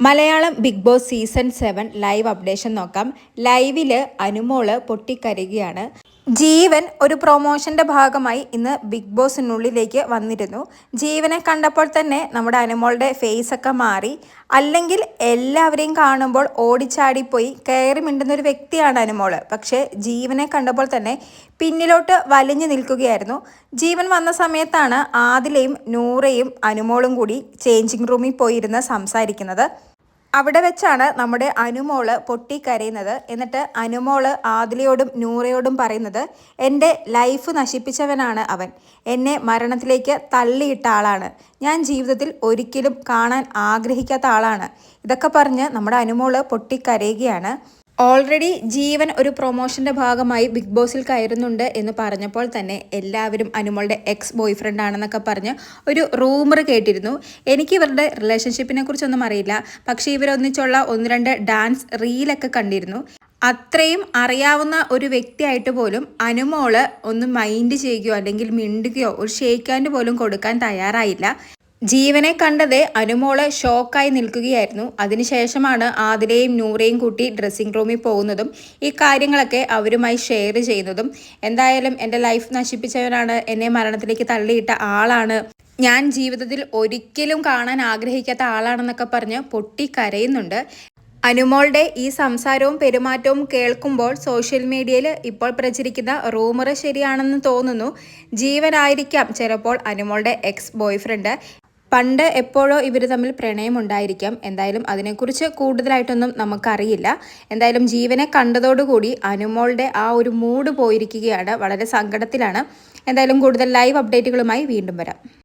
Malayalam Big Boss season seven live updation നോക്കാം. ലൈവിൽ അനുമോൾ പൊട്ടിക്കരയുകയാണ്. ജീവൻ ഒരു പ്രൊമോഷന്റെ ഭാഗമായി ഇന്ന് ബിഗ് ബോസിനുള്ളിലേക്ക് വന്നിരുന്നു. ജീവനെ കണ്ടപ്പോൾ തന്നെ നമ്മുടെ അനുമോളുടെ ഫേസ് ഒക്കെ മാറി. അല്ലെങ്കിൽ എല്ലാവരെയും കാണുമ്പോൾ ഓടിച്ചാടിപ്പോയി കയറി മിണ്ടുന്ന ഒരു വ്യക്തിയാണ് അനുമോൾ പക്ഷേ ജീവനെ കണ്ടപ്പോൾ തന്നെ പിന്നിലോട്ട് വലിഞ്ഞു നിൽക്കുകയായിരുന്നു. ജീവൻ വന്ന സമയത്താണ് ആദിലയും നൂറയും അനുമോളും കൂടി ചേഞ്ചിങ് റൂമിൽ പോയിരുന്ന് സംസാരിക്കുന്നത്. അവിടെ വെച്ചാണ് നമ്മുടെ അനുമോൾ പൊട്ടിക്കരയുന്നത്. എന്നിട്ട് അനുമോൾ ആദിലയോടും നൂറയോടും പറയുന്നത് എന്റെ ലൈഫ് നശിപ്പിച്ചവനാണ് അവൻ. എന്നെ മരണത്തിലേക്ക് തള്ളിയിട്ട ആളാണ്. ഞാൻ ജീവിതത്തിൽ ഒരിക്കലും കാണാൻ ആഗ്രഹിക്കാത്ത ആളാണ്. ഇതൊക്കെ പറഞ്ഞ് നമ്മുടെ അനുമോൾ പൊട്ടിക്കരയുകയാണ്. ഓൾറെഡി ജീവൻ ഒരു പ്രൊമോഷന്റെ ഭാഗമായി ബിഗ് ബോസിൽ കയറുന്നുണ്ട് എന്ന് പറഞ്ഞപ്പോൾ തന്നെ എല്ലാവരും അനുമോളുടെ എക്സ് ബോയ് ഫ്രണ്ട് ആണെന്നൊക്കെ പറഞ്ഞ് ഒരു റൂമർ കേട്ടിരുന്നു. എനിക്ക് ഇവരുടെ റിലേഷൻഷിപ്പിനെ കുറിച്ചൊന്നും അറിയില്ല. പക്ഷേ ഇവരൊന്നിച്ചുള്ള ഒന്ന് രണ്ട് ഡാൻസ് റീലൊക്കെ കണ്ടിരുന്നു. അത്രയും അറിയാവുന്ന ഒരു വ്യക്തിയായിട്ട് പോലും അനുമോൾ ഒന്ന് മൈൻഡ് ചെയ്യുകയോ അല്ലെങ്കിൽ മിണ്ടുകയോ ഒരു ഷേക്കാൻഡ് പോലും കൊടുക്കാൻ തയ്യാറായില്ല. ജീവനെ കണ്ടത് അനുമോൾ ഷോക്കായി നിൽക്കുകയായിരുന്നു. അതിനുശേഷമാണ് ആതിരയും നൂറയും കൂട്ടി ഡ്രസ്സിംഗ് റൂമിൽ പോകുന്നതും ഈ കാര്യങ്ങളൊക്കെ അവരുമായി ഷെയർ ചെയ്യുന്നതും എന്തായാലും എന്റെ ലൈഫ് നശിപ്പിച്ചവനാണ്. എന്നെ മരണത്തിലേക്ക് തള്ളിയിട്ട ആളാണ്. ഞാൻ ജീവിതത്തിൽ ഒരിക്കലും കാണാൻ ആഗ്രഹിക്കാത്ത ആളാണെന്നൊക്കെ പറഞ്ഞ് പൊട്ടി കരയുന്നുണ്ട് അനുമോളുടെ ഈ സംസാരവും പെരുമാറ്റവും കേൾക്കുമ്പോൾ സോഷ്യൽ മീഡിയയിൽ ഇപ്പോൾ പ്രചരിക്കുന്ന റൂമർ ശരിയാണെന്ന് തോന്നുന്നു. ജീവനായിരിക്കാം ചിലപ്പോൾ അനുമോളുടെ എക്സ് ബോയ് ഫ്രണ്ട് പണ്ട് എപ്പോഴോ ഇവർ തമ്മിൽ പ്രണയമുണ്ടായിരിക്കാം. എന്തായാലും അതിനെക്കുറിച്ച് കൂടുതലായിട്ടൊന്നും നമുക്കറിയില്ല. എന്തായാലും ജീവനെ കണ്ടതോടുകൂടി അനുമോളുടെ ആ ഒരു മൂഡ് പോയിരിക്കുകയാണ്. വളരെ സങ്കടത്തിലാണ്. എന്തായാലും കൂടുതൽ ലൈവ് അപ്ഡേറ്റുകളുമായി വീണ്ടും വരാം.